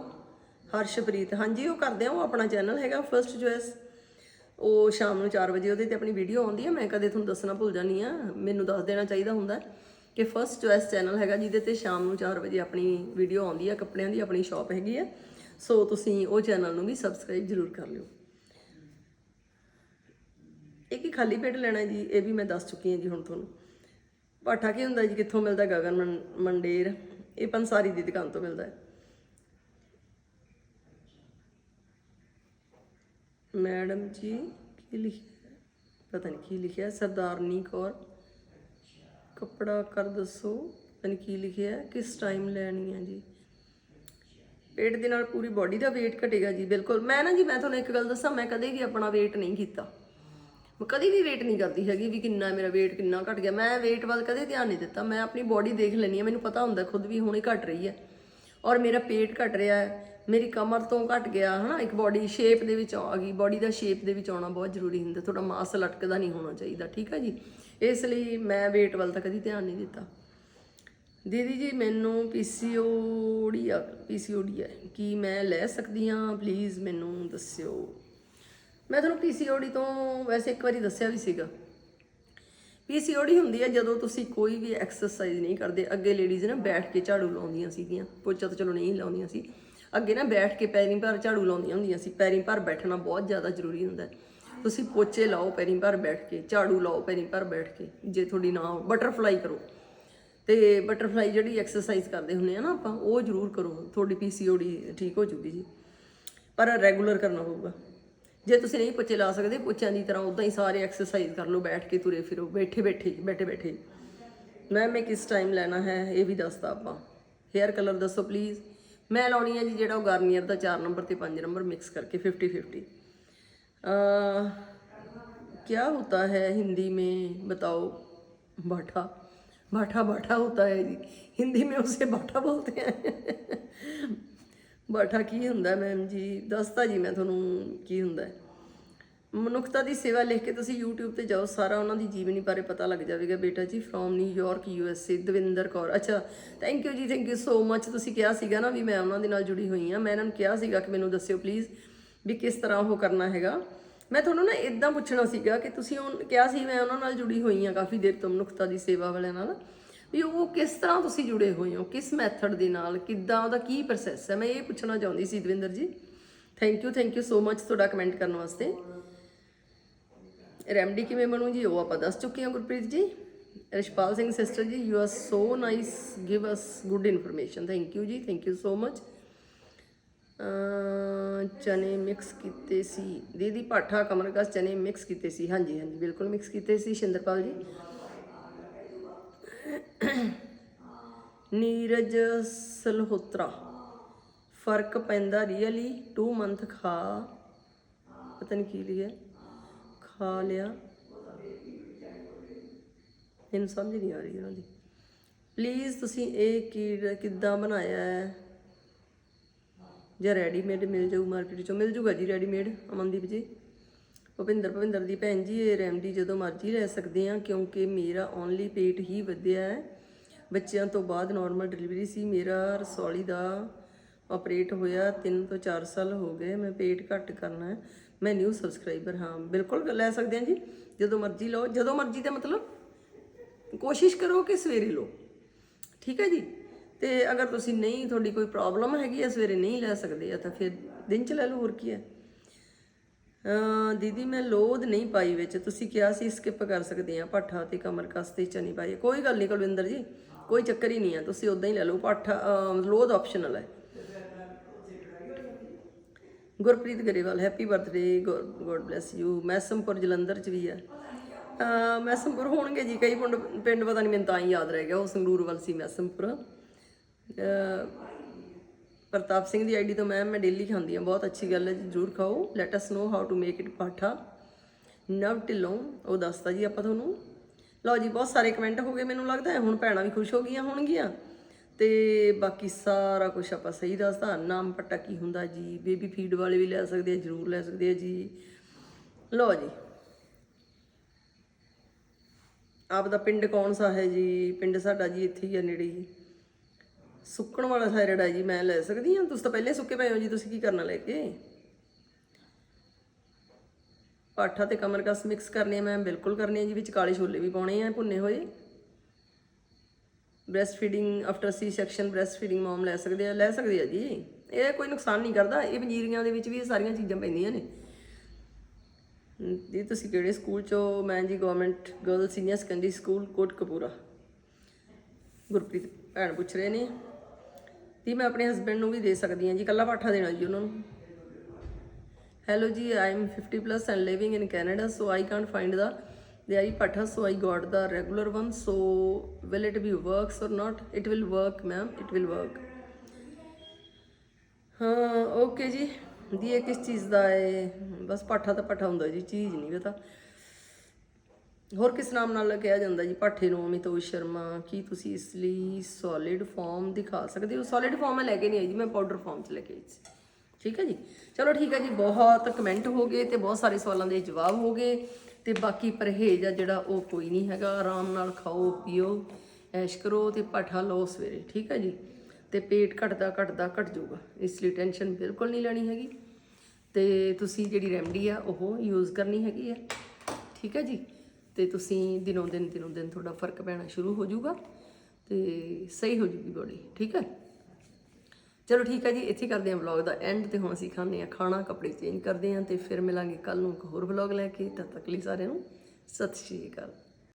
ਹਰਸ਼ਪ੍ਰੀਤ? ਹਾਂਜੀ, ਉਹ ਕਰਦੇ ਆ, ਉਹ ਆਪਣਾ ਚੈਨਲ ਹੈਗਾ ਫਰਸਟ ਚੋਇਸ ਉਹ ਸ਼ਾਮ ਨੂੰ 4 ਵਜੇ ਉਹਦੇ ਤੇ ਆਪਣੀ ਵੀਡੀਓ ਆਉਂਦੀ ਹੈ ਮੈਂ ਕਦੇ ਤੁਹਾਨੂੰ ਦੱਸਣਾ ਭੁੱਲ ਜਾਨੀ ਆ, ਮੈਨੂੰ ਦੱਸ ਦੇਣਾ ਚਾਹੀਦਾ ਹੁੰਦਾ। ਕਿ ਫਰਸਟ ਚੋਇਸ ਚੈਨਲ ਹੈਗਾ, ਜਿਹਦੇ ਤੇ ਸ਼ਾਮ ਨੂੰ 4 ਵਜੇ ਆਪਣੀ ਵੀਡੀਓ ਆਉਂਦੀ ਆ, ਕੱਪੜਿਆਂ ਦੀ ਆਪਣੀ ਸ਼ਾਪ ਹੈਗੀ ਹੈ ਸੋ ਤੁਸੀਂ ਉਹ ਚੈਨਲ ਨੂੰ ਵੀ ਸਬਸਕ੍ਰਾਈਬ ਜ਼ਰੂਰ ਕਰ ਲਿਓ। ਇੱਕ ਹੀ ਖਾਲੀ ਪੇਟ ਲੈਣਾ ਜੀ? ਇਹ ਵੀ ਮੈਂ ਦੱਸ ਚੁੱਕੀ ਹਾਂ ਜੀ ਹੁਣ ਤੁਹਾਨੂੰ। ਪਾਠਾ ਕੀ ਹੁੰਦਾ ਜੀ? ਕਿੱਥੋਂ ਮਿਲਦਾ ਗਗਨ ਮੰਡੇਰ? ਇਹ ਪੰਸਾਰੀ ਦੀ ਦੁਕਾਨ ਤੋਂ ਮਿਲਦਾ ਹੈ। ਮੈਡਮ ਜੀ, ਕੀ ਲਿਖਿਆ ਪਤਾ ਨਹੀਂ ਕੀ ਲਿਖਿਆ, ਸਰਦਾਰਨੀ ਕੌਰ। ਕੱਪੜਾ ਕਰ ਦੱਸੋ, ਪਤਾ ਕੀ ਲਿਖਿਆ ਕਿਸ ਟਾਈਮ ਲੈਣੀ ਹੈ ਜੀ? ਪੇਟ ਦੇ ਨਾਲ ਪੂਰੀ ਬਾਡੀ ਦਾ weight ਘਟੇਗਾ ਜੀ, ਬਿਲਕੁਲ। ਮੈਂ ਨਾ ਜੀ, ਮੈਂ ਤੁਹਾਨੂੰ ਇੱਕ ਗੱਲ ਦੱਸਾਂ, ਮੈਂ ਕਦੇ ਵੀ ਆਪਣਾ weight ਨਹੀਂ ਕੀਤਾ। ਮੈਂ ਕਦੀ ਵੀ weight ਨਹੀਂ ਕਰਦੀ ਹੈਗੀ ਵੀ ਕਿੰਨਾ ਮੇਰਾ weight ਕਿੰਨਾ ਘਟ ਗਿਆ। ਮੈਂ weight ਵੱਲ ਕਦੇ ਧਿਆਨ ਨਹੀਂ ਦਿੱਤਾ। ਮੈਂ ਆਪਣੀ ਬਾਡੀ ਦੇਖ ਲੈਣੀ ਹੈ, ਮੈਨੂੰ ਪਤਾ ਹੁੰਦਾ ਖੁਦ ਵੀ ਹੁਣੇ ਘਟ ਰਹੀ ਹੈ। ਔਰ ਮੇਰਾ ਪੇਟ ਘਟ ਰਿਹਾ ਹੈ, ਮੇਰੀ ਕਮਰ ਤੋਂ ਘਟ ਗਿਆ, ਹਨਾ? ਇੱਕ ਬਾਡੀ ਸ਼ੇਪ ਦੇ ਵਿੱਚ ਆ ਗਈ ਬਾਡੀ ਦਾ ਸ਼ੇਪ ਦੇ ਵਿੱਚ ਆਉਣਾ ਬਹੁਤ ਜ਼ਰੂਰੀ ਹੁੰਦਾ। ਤੁਹਾਡਾ ਮਾਸ ਲਟਕਦਾ ਨਹੀਂ ਹੋਣਾ ਚਾਹੀਦਾ, ਠੀਕ ਹੈ ਜੀ? ਇਸ ਲਈ ਮੈਂ weight ਵੱਲ ਤਾਂ ਕਦੀ ਧਿਆਨ ਨਹੀਂ ਦਿੱਤਾ। ਦੀਦੀ ਜੀ, ਮੈਨੂੰ ਪੀਸੀਓਡੀ ਆ ਪੀਸੀਓਡੀ ਹੈ ਕੀ ਮੈਂ ਲੈ ਸਕਦੀ ਹਾਂ? ਪਲੀਜ਼ ਮੈਨੂੰ ਦੱਸਿਓ। ਮੈਂ ਤੁਹਾਨੂੰ ਪੀਸੀਓਡੀ ਤੋਂ ਵੈਸੇ ਇੱਕ ਵਾਰੀ ਦੱਸਿਆ ਵੀ ਸੀਗਾ। ਪੀਸੀਓਡੀ ਹੁੰਦੀ ਹੈ ਜਦੋਂ ਤੁਸੀਂ ਕੋਈ ਵੀ ਐਕਸਰਸਾਈਜ਼ ਨਹੀਂ ਕਰਦੇ। ਅੱਗੇ ਲੇਡੀਜ਼ ਨਾ ਬੈਠ ਕੇ ਝਾੜੂ ਲਾਉਂਦੀਆਂ ਸੀਗੀਆਂ। ਪੋਚਾ ਤਾਂ ਚਲੋ ਨਹੀਂ ਲਾਉਂਦੀਆਂ ਸੀ। ਅੱਗੇ ਨਾ ਬੈਠ ਕੇ ਪੈਰੀਂ ਭਰ ਝਾੜੂ ਲਾਉਂਦੀਆਂ ਹੁੰਦੀਆਂ ਸੀ। ਪੈਰੀਂ ਭਰ ਬੈਠਣਾ ਬਹੁਤ ਜ਼ਿਆਦਾ ਜ਼ਰੂਰੀ ਹੁੰਦਾ। ਹੈ ਤੁਸੀਂ ਪੋਚੇ ਲਾਓ ਪੈਰੀਂ ਭਰ ਬੈਠ ਕੇ, ਝਾੜੂ ਲਾਓ ਪੈਰੀਂ ਭਰ ਬੈਠ ਕੇ, ਜੇ ਤੁਹਾਡੀ ਨਾ ਬਟਰਫਲਾਈ ਕਰੋ। ਤੇ ਬਟਰਫਲਾਈ ਜਿਹੜੀ ਐਕਸਰਸਾਈਜ਼ ਕਰਦੇ ਹੁੰਦੇ ਆ ਨਾ ਆਪਾਂ, ਉਹ ਜ਼ਰੂਰ ਕਰੋ। ਤੁਹਾਡੀ ਪੀਸੀਓਡੀ ਠੀਕ ਹੋ ਜੂਗੀ ਜੀ। ਪਰ ਰੈਗੂਲਰ ਕਰਨਾ ਪਊਗਾ। ਜੇ ਤੁਸੀਂ ਨਹੀਂ ਪੁੱਛੇ ਲਾ ਸਕਦੇ ਪੁੱਛਿਆਂ ਦੀ ਤਰ੍ਹਾਂ ਉਦਾਂ ਹੀ ਸਾਰੇ ਐਕਸਰਸਾਈਜ਼ ਕਰ ਲਓ, ਬੈਠ ਕੇ ਤੁਰੇ ਫਿਰੋ, ਬੈਠੇ ਬੈਠੇ ਬੈਠੇ ਬੈਠੇ। ਮੈਂ ਮੈਂ ਕਿਸ ਟਾਈਮ ਲੈਣਾ ਹੈ, ਇਹ ਵੀ ਦੱਸਦਾ ਆਪਾਂ। ਹੇਅਰ ਕਲਰ ਦੱਸੋ ਪਲੀਜ਼ ਮੈਂ ਲਾਉਣੀ ਹੈ ਜੀ ਜਿਹੜਾ ਉਹ ਗਾਰਨੀਅਰ ਦਾ 4 ਨੰਬਰ ਤੇ 5 ਨੰਬਰ ਮਿਕਸ ਕਰਕੇ 50 50 क्या होता है हिंदी में बताओ बाठा बाठा बाठा होता है जी हिंदी में उसे बाठा बोलते हैं ਬਾਠਾ ਕੀ ਹੁੰਦਾ ਮੈਮ ਜੀ ਦੱਸਤਾ ਜੀ ਮੈਂ ਤੁਹਾਨੂੰ ਕੀ ਹੁੰਦਾ ਹੈ ਮਨੁੱਖਤਾ ਦੀ ਸੇਵਾ ਲਿਖ ਕੇ ਤੁਸੀਂ YouTube ਤੇ ਜਾਓ ਸਾਰਾ ਉਹਨਾਂ ਦੀ ਜੀਵਨੀ ਬਾਰੇ ਪਤਾ ਲੱਗ ਜਾਵੇਗਾ ਬੇਟਾ ਜੀ from New York USA Davinder Kaur ਅੱਛਾ ਥੈਂਕ ਯੂ ਜੀ ਥੈਂਕ ਯੂ ਸੋ ਮੱਚ ਤੁਸੀਂ ਕਿਹਾ ਸੀਗਾ ਨਾ ਵੀ ਮੈਂ ਉਹਨਾਂ ਦੇ ਨਾਲ ਜੁੜੀ ਹੋਈ ਹਾਂ ਮੈਂ ਇਹਨਾਂ ਨੂੰ ਕਿਹਾ ਸੀਗਾ ਕਿ ਮੈਨੂੰ ਦੱਸਿਓ ਪਲੀਜ਼ ਵੀ ਕਿਸ ਤਰ੍ਹਾਂ ਉਹ ਕਰਨਾ ਹੈਗਾ। ਮੈਂ ਤੁਹਾਨੂੰ ਨਾ ਇਦਾਂ ਪੁੱਛਣਾ ਸੀਗਾ ਕਿ ਤੁਸੀਂ ਉਹ ਕਿਹਾ ਸੀ ਮੈਂ ਉਹਨਾਂ ਨਾਲ ਜੁੜੀ ਹੋਈ ਹਾਂ ਕਾਫੀ ਦੇਰ ਤੋਂ ਮਨੁੱਖਤਾ ਦੀ ਸੇਵਾ ਵਾਲਿਆਂ ਨਾਲ, ਵੀ ਉਹ ਕਿਸ ਤਰ੍ਹਾਂ ਤੁਸੀਂ ਜੁੜੇ ਹੋਏ ਹੋ, ਕਿਸ ਮੈਥਡ ਦੇ ਨਾਲ, ਕਿੱਦਾਂ ਉਹਦਾ ਕੀ ਪ੍ਰੋਸੈਸ ਹੈ? ਮੈਂ ਇਹ ਪੁੱਛਣਾ ਚਾਹੁੰਦੀ ਸੀ Davinder ji. Thank you thank you so much ਤੁਹਾਡਾ ਕਮੈਂਟ ਕਰਨ ਵਾਸਤੇ। ਰੈਮਡੀ ਕਿਵੇਂ ਬਣੂ ਜੀ? ਉਹ ਆਪਾਂ ਦੱਸ ਚੁੱਕੇ ਹਾਂ ਗੁਰਪ੍ਰੀਤ ਜੀ। ਰਿਸ਼ਪਾਲ ਸਿੰਘ ਸਿਸਟਰ ਜੀ you are so nice give us good information thank you ਜੀ ਥੈਂਕ ਯੂ ਸੋ ਮੱਚ ਚਨੇ ਮਿਕਸ ਕੀਤੇ ਸੀ। ਦੀਦੀ ਪਾਠਾ ਕਮਰਕਸ ਚਨੇ ਮਿਕਸ ਕੀਤੇ ਸੀ। ਹਾਂਜੀ ਹਾਂਜੀ, ਬਿਲਕੁਲ ਮਿਕਸ ਕੀਤੇ ਸੀ, ਸ਼ਿੰਦਰਪਾਲ ਜੀ। ਨੀਰਜ ਸਲਹੋਤਰਾ, ਫ਼ਰਕ ਪੈਂਦਾ ਰੀਅਲੀ 2 ਮੰਥ ਖਾ, ਪਤਾ ਨਹੀਂ ਕੀ ਲਿਆ, ਖਾ ਲਿਆ। ਮੈਨੂੰ ਸਮਝ ਨਹੀਂ ਆ ਰਹੀ ਉਹਨਾਂ ਦੀ। ਪਲੀਜ਼ ਤੁਸੀਂ ਇਹ ਕੀੜਾ ਕਿੱਦਾਂ ਬਣਾਇਆ ਹੈ? ਜਾਂ ਰੈਡੀਮੇਡ ਮਿਲ ਜਾਊ ਮਾਰਕੀਟ ਚੋਂ ਮਿਲ ਜੂਗਾ ਜੀ ਰੈਡੀਮੇਡ ਅਮਨਦੀਪ ਜੀ। ਭੁਪਿੰਦਰ ਭੁਪਿੰਦਰ ਦੀ ਭੈਣ ਜੀ, ਇਹ ਰੈਮਡੀ ਜਦੋਂ ਮਰਜ਼ੀ ਲੈ ਸਕਦੇ ਆ ਕਿਉਂਕਿ ਮੇਰਾ ਓਨਲੀ ਪੇਟ ਹੀ ਵਧਿਆ ਹੈ। ਬੱਚਿਆਂ ਤੋਂ ਬਾਅਦ ਨਾਰਮਲ ਡਿਲੀਵਰੀ ਸੀ। ਮੇਰਾ ਰਸੌਲੀ ਦਾ ਆਪਰੇਟ ਹੋਇਆ 3 ਤੋਂ 4 ਸਾਲ ਹੋ ਗਏ। ਮੈਂ ਪੇਟ ਘੱਟ ਕਰਨਾ ਹੈ। ਮੈਂ ਨਿਊ ਸਬਸਕ੍ਰਾਈਬਰ ਹਾਂ। ਬਿਲਕੁਲ ਲੈ ਸਕਦੇ ਆ ਜੀ। ਜਦੋਂ ਮਰਜ਼ੀ ਲਓ। ਜਦੋਂ ਮਰਜ਼ੀ ਦਾ ਮਤਲਬ ਕੋਸ਼ਿਸ਼ ਕਰੋ ਕਿ ਸਵੇਰੇ ਲਓ। ਠੀਕ ਹੈ ਜੀ? ਤੇ ਅਗਰ ਤੁਸੀਂ ਨਹੀਂ, ਤੁਹਾਡੀ ਕੋਈ ਪ੍ਰੋਬਲਮ ਹੈਗੀ ਹੈ ਸਵੇਰੇ ਨਹੀਂ ਲੈ ਸਕਦੇ ਆ, ਤਾਂ ਫਿਰ ਦਿਨ ਚ ਲੈ ਲਓ, ਹੋਰ ਕੀ ਹੈ ਦੀਦੀ, ਮੈਂ ਲੋਧ ਨਹੀਂ ਪਾਈ ਵਿੱਚ। ਤੁਸੀਂ ਕਿਹਾ ਸੀ ਸਕਿਪ ਕਰ ਸਕਦੇ ਆ ਪਾਠਾ ਤੇ ਕਮਰ ਕਸ ਤੇ ਚਨੀ ਪਾਈ ਕੋਈ ਗੱਲ ਨਹੀਂ ਕੁਲਵਿੰਦਰ ਜੀ, ਕੋਈ ਚੱਕਰ ਹੀ ਨਹੀਂ ਆ। ਤੁਸੀਂ ਉਦਾਂ ਹੀ ਲੈ ਲਓ ਪਾਠਾ ਲੋਧ ਆਪਸ਼ਨਲ ਹੈ। Gurpreet Grewal happy birthday god bless you Maisampur, Jalandhar ਚ ਵੀ ਆ। ਅਹ ਮੈਸਮਪੁਰ ਹੋਣਗੇ ਜੀ, ਕਈ ਪਿੰਡ ਪਿੰਡ ਪਤਾ ਨਹੀਂ, ਮੈਨੂੰ ਤਾਂ ਹੀ ਯਾਦ ਰਹਿ ਗਿਆ, ਉਹ ਸੰਗਰੂਰ ਵੱਲ ਸੀ ਮੈਸਮਪੁਰ। ਪ੍ਰਤਾਪ ਸਿੰਘ ਦੀ ਆਈਡੀ ਤੋਂ ਮੈਮ ਮੈਂ ਡੇਲੀ ਖਾਂਦੀ ਹਾਂ, ਬਹੁਤ ਅੱਛੀ ਗੱਲ ਹੈ ਜੀ ਜ਼ਰੂਰ ਖਾਓ। Let us know how to make it ਪਾਠਾ Nav Dhillon, ਉਹ ਦੱਸਦਾ ਜੀ ਆਪਾਂ ਤੁਹਾਨੂੰ। ਲਓ ਜੀ, ਬਹੁਤ ਸਾਰੇ ਕਮੈਂਟ ਹੋ ਗਏ ਮੈਨੂੰ ਲੱਗਦਾ, ਹੁਣ ਭੈਣਾਂ ਵੀ ਖੁਸ਼ ਹੋ ਗਈਆਂ ਹੋਣਗੀਆਂ। ਤੇ ਬਾਕੀ ਸਾਰਾ ਕੁਝ ਆਪਾਂ ਸਹੀ ਦੱਸਦਾ ਨਾਮ ਪੱਟਾ ਕੀ ਹੁੰਦਾ ਜੀ? ਬੇਬੀ ਫੀਡ ਵਾਲੇ ਵੀ ਲੈ ਸਕਦੇ ਆ, ਜ਼ਰੂਰ ਲੈ ਸਕਦੇ ਆ ਜੀ। ਲਓ ਜੀ। ਆਪ ਦਾ ਪਿੰਡ ਕੌਣ ਸਾ ਹੈ ਜੀ? ਪਿੰਡ ਸਾਡਾ ਜੀ ਇੱਥੇ ਹੀ ਆ ਨੇੜੇ ਹੀ। ਸੁੱਕਣ ਵਾਲਾ ਥਾਇਰਾਇਡ ਹੈ ਜੀ, ਮੈਂ ਲੈ ਸਕਦੀ ਹਾਂ। ਤੁਸੀਂ ਤਾਂ ਪਹਿਲੇ ਸੁੱਕੇ ਪਏ ਹੋ ਜੀ, ਤੁਸੀਂ ਕੀ ਕਰਨਾ ਲੈ ਕੇ? ਪਾਠਾ ਤੇ ਕਮਰ ਕਸ ਮਿਕਸ ਕਰਨੇ ਮੈਂ ਬਿਲਕੁਲ ਕਰਨੇ ਜੀ, ਵਿੱਚ ਕਾਲੇ ਛੋਲੇ ਵੀ ਪਾਉਣੇ ਆ, ਭੁੰਨੇ ਹੋਏ। Breast feeding after C section breast feeding mom ਲੈ ਸਕਦੇ ਆ, ਲੈ ਸਕਦੇ ਆ ਜੀ। ਇਹ ਕੋਈ ਨੁਕਸਾਨ ਨਹੀਂ ਕਰਦਾ, ਇਹ ਪੰਜੀਰੀਆਂ ਦੇ ਵਿੱਚ ਵੀ ਇਹ ਸਾਰੀਆਂ ਚੀਜ਼ਾਂ ਪੈਂਦੀਆਂ ਨੇ। ਜੀ, ਤੁਸੀਂ ਕਿਹੜੇ ਸਕੂਲ ਚੋਂ? ਮੈਂ ਜੀ government girl senior secondary school Kot Kapura Gurpreet ਭੈਣ ਪੁੱਛ ਰਹੇ ਨੇ। ਦੀ ਮੈਂ ਆਪਣੇ ਹਸਬੰਡ ਨੂੰ ਵੀ ਦੇ ਸਕਦੀ ਹਾਂ ਜੀ ਕੱਲਾ ਪਾਠਾ ਦੇਣਾ ਜੀ ਉਹਨਾਂ ਨੂੰ। ਹੈਲੋ ਜੀ I am 50 plus and living in Canada so I can't find the the I patta so I got the regular one so will it be works or not? It will work ma'am it will work ਹਾਂ okay ਜੀ ਦੀ ਇਹ ਕਿਸ ਚੀਜ਼ ਦਾ ਹੈ ਬਸ ਪਾਠਾ ਤਾਂ ਪਾਠਾ ਹੁੰਦਾ ਜੀ, ਚੀਜ਼ ਨਹੀਂ ਪਤਾ। ਹੋਰ ਕਿਸ ਨਾਮ ਨਾਲ ਕਿਹਾ ਜਾਂਦਾ ਜੀ? ਪਾਠੇ ਨੂੰ ਅਮਿਤੋਸ਼ ਸ਼ਰਮਾ। ਕੀ ਤੁਸੀਂ ਇਸ ਲਈ ਸੋਲਿਡ ਫਾਰਮ ਦਿਖਾ ਸਕਦੇ ਹੋ? ਸੋਲਿਡ ਫਾਰਮ ਮੈਂ ਲੈ ਕੇ ਨਹੀਂ ਆਈ ਜੀ, ਮੈਂ ਪਾਊਡਰ ਫਾਰਮ 'ਚ ਲੈ ਕੇ ਆਈ ਸੀ। ਠੀਕ ਹੈ ਜੀ? ਚਲੋ ਠੀਕ ਹੈ ਜੀ, ਬਹੁਤ ਕਮੈਂਟ ਹੋ ਗਏ ਤੇ ਬਹੁਤ ਸਾਰੇ ਸਵਾਲਾਂ ਦੇ ਜਵਾਬ ਹੋ ਗਏ ਤੇ ਬਾਕੀ ਪਰਹੇਜ ਆ ਜਿਹੜਾ ਉਹ ਕੋਈ ਨਹੀਂ ਹੈਗਾ। ਆਰਾਮ ਨਾਲ ਖਾਓ, ਪੀਓ, ਐਸ਼ ਕਰੋ ਤੇ ਪਾਠਾ ਲਓ ਸਵੇਰੇ। ਠੀਕ ਹੈ ਜੀ? ਤੇ ਪੇਟ ਘਟਦਾ ਘਟਦਾ ਘਟ ਜਾਊਗਾ। ਇਸ ਲਈ ਟੈਨਸ਼ਨ ਬਿਲਕੁਲ ਨਹੀਂ ਲੈਣੀ ਹੈਗੀ। ਤੇ ਤੁਸੀਂ ਜਿਹੜੀ ਰੈਮਡੀ ਆ, ਉਹ ਯੂਜ਼ ਕਰਨੀ ਹੈਗੀ ਆ। ਠੀਕ ਹੈ ਜੀ? ਤੇ ਤੁਸੀਂ ਦਿਨੋਂ ਦਿਨ ਦਿਨੋਂ ਦਿਨ ਤੁਹਾਡਾ ਫ਼ਰਕ ਪੈਣਾ ਸ਼ੁਰੂ ਹੋ ਜਾਊਗਾ ਤੇ ਸਹੀ ਹੋ ਜੂਗੀ ਬੋਡੀ ਠੀਕ ਹੈ? ਚਲੋ ਠੀਕ ਹੈ ਜੀ, ਇੱਥੇ ਕਰਦੇ ਹਾਂ ਵਲੌਗ ਦਾ ਐਂਡ ਤੇ ਹੁਣ ਅਸੀਂ ਖਾਂਦੇ ਹਾਂ ਖਾਣਾ, ਕੱਪੜੇ ਚੇਂਜ ਕਰਦੇ ਹਾਂ ਤੇ ਫਿਰ ਮਿਲਾਂਗੇ ਕੱਲ ਨੂੰ ਇੱਕ ਹੋਰ ਵਲੌਗ ਲੈ ਕੇ। ਤਦ ਤੱਕ ਲਈ ਸਾਰਿਆਂ ਨੂੰ ਸਤਿ ਸ਼੍ਰੀ ਅਕਾਲ।